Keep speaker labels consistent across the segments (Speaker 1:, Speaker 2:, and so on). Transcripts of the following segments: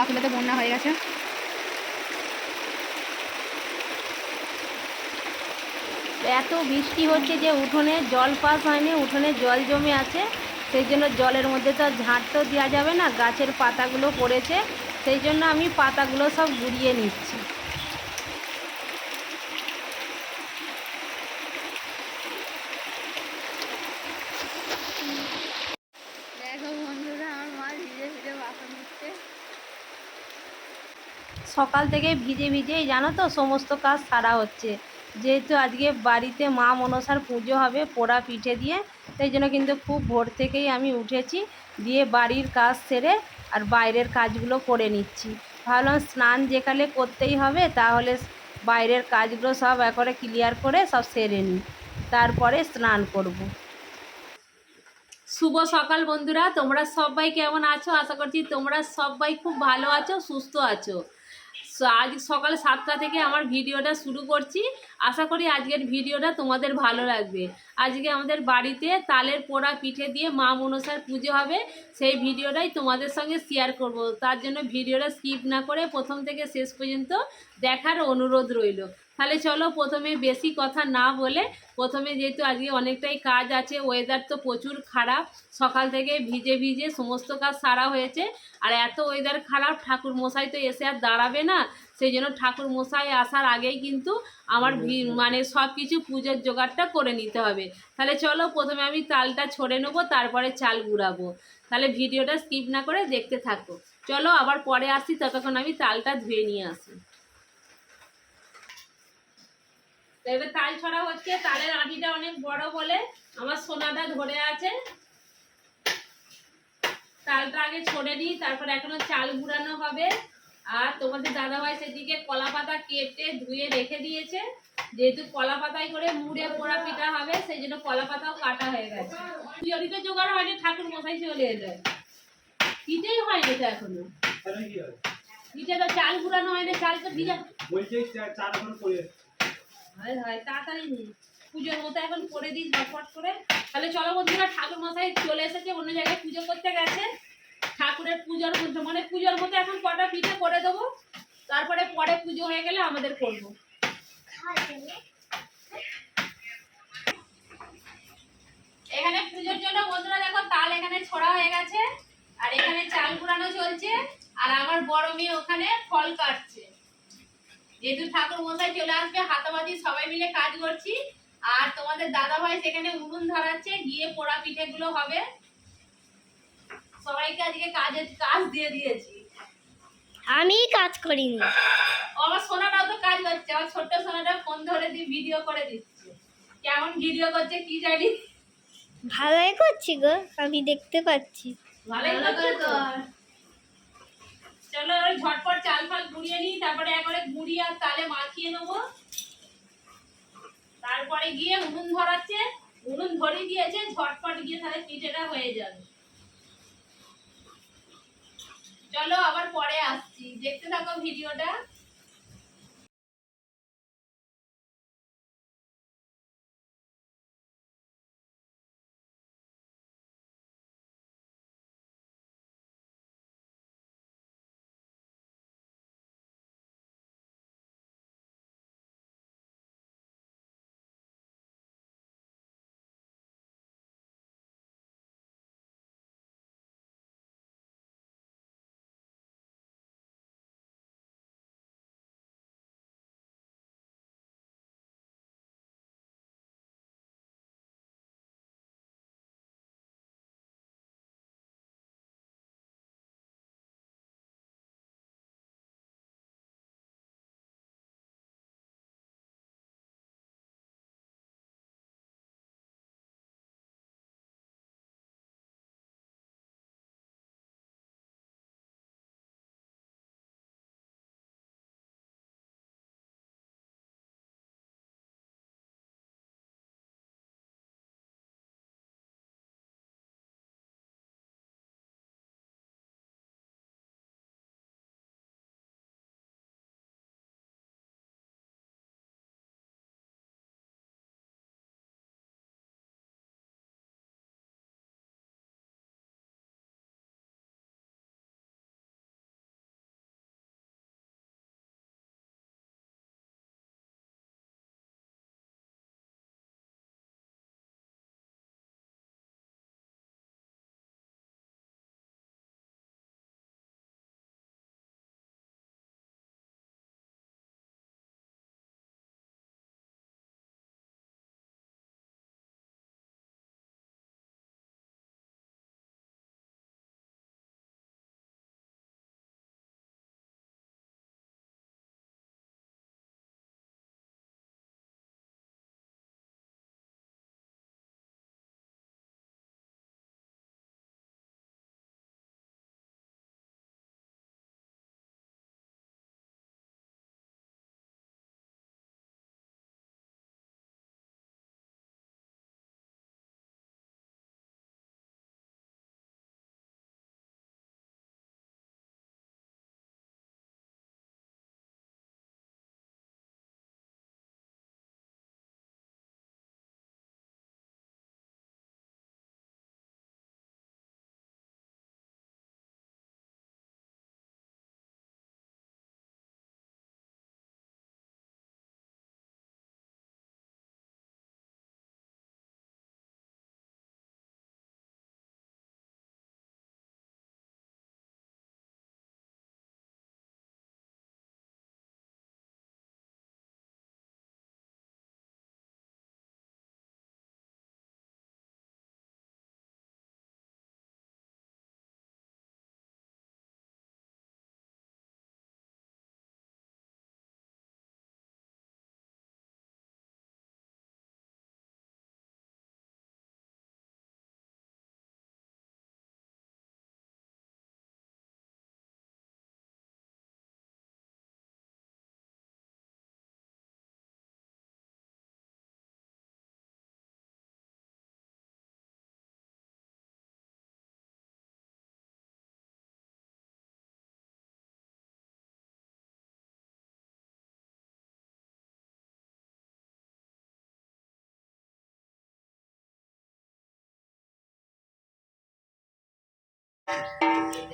Speaker 1: বাঁকুড়াতে বন্যা হয়ে গেছে।
Speaker 2: এত বৃষ্টি হচ্ছে যে উঠোনে জল পাস হয়নি, উঠোনে জল জমে আছে। সেই জন্য জলের মধ্যে তো ঝাঁট তো দেওয়া যাবে না, গাছের পাতাগুলো পড়েছে। সেই জন্য আমি পাতাগুলো সব গুড়িয়ে নিচ্ছি
Speaker 1: দেখো বন্ধুরা আমার মা ভিজে ভিজে বাসন দিচ্ছে
Speaker 2: সকাল থেকে ভিজে ভিজেই জানো তো, সমস্ত কাজ সারা হচ্ছে। যেহেতু আজকে বাড়িতে মা মনসার পুজো হবে পোড়া পিঠে দিয়ে সেই জন্য কিন্তু খুব ভোর থেকেই আমি উঠেছি, দিয়ে বাড়ির কাজ সেরে আর বাইরের কাজগুলো করে নিচ্ছি। ভাবলাম স্নান যেকালে করতেই হবে, তাহলে বাইরের কাজগুলো সব একবারে ক্লিয়ার করে সব সেরে নিই। তারপরে স্নান করব। শুভ সকাল বন্ধুরা, তোমরা সবাই কেমন আছো? আশা করছি তোমরা সবাই খুব ভালো আছো, সুস্থ আছো। আজ সকাল সাতটা থেকে আমার ভিডিওটা শুরু করছি। আশা করি আজকের ভিডিওটা তোমাদের ভালো লাগবে। আজকে আমাদের বাড়িতে তালের পোড়া পিঠে দিয়ে মা মনসার পুজো হবে। সেই ভিডিওটাই তোমাদের সঙ্গে শেয়ার করব। তার জন্য ভিডিওটা স্কিপ না করে প্রথম থেকে শেষ পর্যন্ত দেখার অনুরোধ রইল। তাহলে চলো প্রথমে বেশি কথা না বলে প্রথমে যেহেতু আজকে অনেকটাই কাজ আছে ওয়েদার তো প্রচুর খারাপ সকাল থেকে ভিজে ভিজে সমস্ত কাজ সারা হয়েছে আর এত ওয়েদার খারাপ ঠাকুর মশাই তো এসে আর দাঁড়াবে না সেই জন্য ঠাকুর মশাই আসার আগেই কিন্তু আমার মানে সব কিছু পুজোর জোগাড়টা করে নিতে হবে। তাহলে চলো প্রথমে আমি তালটা ছড়ে নেব তারপরে চাল গুঁড়াবো। তাহলে ভিডিওটা স্কিপ না করে দেখতে থাকো। চলো আবার পরে আসি ততক্ষণ আমি তালটা ধুয়ে নিয়ে আসি। তো এবার তাল ছড়া হচ্ছে তালের আঁটিটা অনেক বড় বলে আমার সোনাটা ধরে আছে। তালটা আগে ছড়ে নিই তারপর এখনও চাল গুঁড়ানো হবে। আর তোমাদের দাদাভাই সেদিকে কলা পাতা কেটে ধুয়ে রেখে দিয়েছে। যেহেতু কলা পাতায় করে মুড়ে পোড়া পিঠা হবে সেই জন্য কলা পাতাও কাটা হয়ে গেছে। পুজোরই তো জোগাড় হয়নি ঠাকুর মশাই চলে এলো পিঠেই হয়নি তো
Speaker 3: এখনও। হয়?
Speaker 2: পিঠে তো চাল গুঁড়ানো হয়নি চাল তো ভিজা
Speaker 3: বলছে চা- চার ঘণ্টা পরে
Speaker 2: হয় হয়, তাড়াতাড়ি পুজোর মতো এখন করে দিই ঝটপট করে। তাহলে চলো বন্ধুরা, ঠাকুর মশাই চলে এসেছে, অন্য জায়গায় পুজো করতে গেছে। ঠাকুরের পুজোর মধ্যে মানে পুজোর মতো এখন কটা পিঠে করে দেবো। তারপরে পরে পুজো হয়ে গেলে আমাদের করব। এখানে পুজোর জন্য বন্ধুরা দেখো, তাল এখানে ছড়া হয়ে গেছে। আর এখানে চাল কুড়ানো চলছে। আর আমার বড় মেয়ে ওখানে ফল কাটছে। যেহেতু ঠাকুর মশাই চলে আসবে হাতাবাজি সবাই মিলে কাজ করছি। আর তোমাদের দাদা ভাই সেখানে উনুন ধরাচ্ছে গিয়ে পোড়া পিঠেগুলো হবে। সবাইকে আজকে কাজের কাজ দিয়ে দিয়েছি।
Speaker 4: আমি কাজ করিনি।
Speaker 2: আমার সোনাটাও তো কাজ করছে আমার ছোট্ট সোনাটা ফোন ধরে দিয়ে ভিডিও করে দিচ্ছে। কেমন ভিডিও করছে কি জানি?
Speaker 4: ভালোই করছি গো আমি দেখতে পাচ্ছি।
Speaker 2: ভালোই করছে? তো। চলো এবার ঝটপট চাল ফাল গুঁড়িয়ে নিই, তারপরে একবারে গুঁড়ি আর তালে মাখিয়ে নেব। তারপরে গিয়ে উনুন ধরাচ্ছে উনুন ধরে দিয়েছে ঝটপট গিয়ে তাহলে পিঠেটা হয়ে যাবে। চলো আবার পরে আসছি, দেখতে থাকো ভিডিওটা।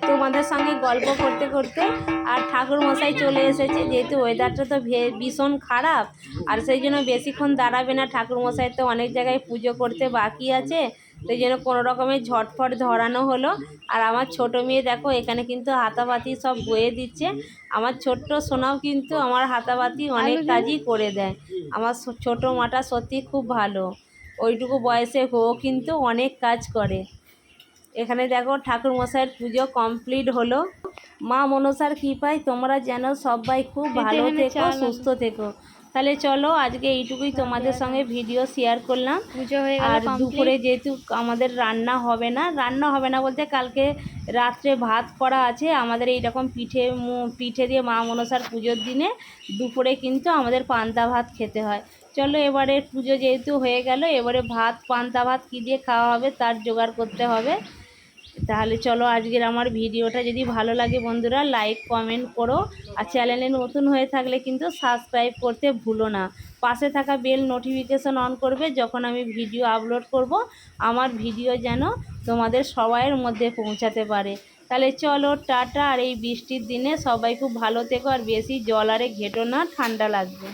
Speaker 2: তোমাদের সঙ্গে গল্প করতে করতে আর ঠাকুর মশাই চলে এসেছে যেহেতু ওয়েদারটা তো ভে- ভীষণ খারাপ আর সেই জন্য বেশিক্ষণ দাঁড়াবে না। ঠাকুর মশাই তো অনেক জায়গায় পুজো করতে বাকি আছে সেই জন্য কোনো রকমের ঝটফট ধরানো হলো। আর আমার ছোট মেয়ে দেখো এখানে কিন্তু হাতাবাতি সব বয়ে দিচ্ছে। আমার ছোট্ট সোনাও কিন্তু আমার হাতাবাতি অনেক কাজই করে দেয়। আমার ছোট মাটা সত্যি খুব ভালো। ওইটুকু বয়সে ও কিন্তু অনেক কাজ করে। এখানে দেখো ঠাকুর মশাইয়ের পুজো কমপ্লিট হলো। মা মনসার কৃপায় তোমরা যেন সবাই খুব ভালো থেকো সুস্থ থেকো। তাহলে চলো আজকে এইটুকুই তোমাদের সঙ্গে ভিডিও শেয়ার করলাম।
Speaker 4: পুজো হয়ে গেল
Speaker 2: আর দুপুরে যেহেতু আমাদের রান্না হবে না রান্না হবে না বলতে কালকে রাত্রে ভাত করা আছে। আমাদের এইরকম পিঠে পিঠে দিয়ে মা মনসার পুজোর দিনে দুপুরে কিন্তু আমাদের পান্তা ভাত খেতে হয়। চলো এবারে পুজো যেহেতু হয়ে গেল এবারে ভাত পান্তা ভাত কী দিয়ে খাওয়া হবে তার জোগাড় করতে হবে। তাহলে চলো আজকের আমার ভিডিওটা যদি ভালো লাগে বন্ধুরা লাইক কমেন্ট করো। আর চ্যানেলে নতুন হয়ে থাকলে কিন্তু সাবস্ক্রাইব করতে ভুলো না। পাশে থাকা বেল নোটিফিকেশন অন করবে যখন আমি ভিডিও আপলোড করব। আমার ভিডিও যেন তোমাদের সবাইয়ের মধ্যে পৌঁছাতে পারে। তাহলে চলো টাটা, আর এই বৃষ্টির দিনে সবাই খুব ভালো থেকো, আর বেশি জল আরে ঘেটো না, ঠান্ডা লাগবে।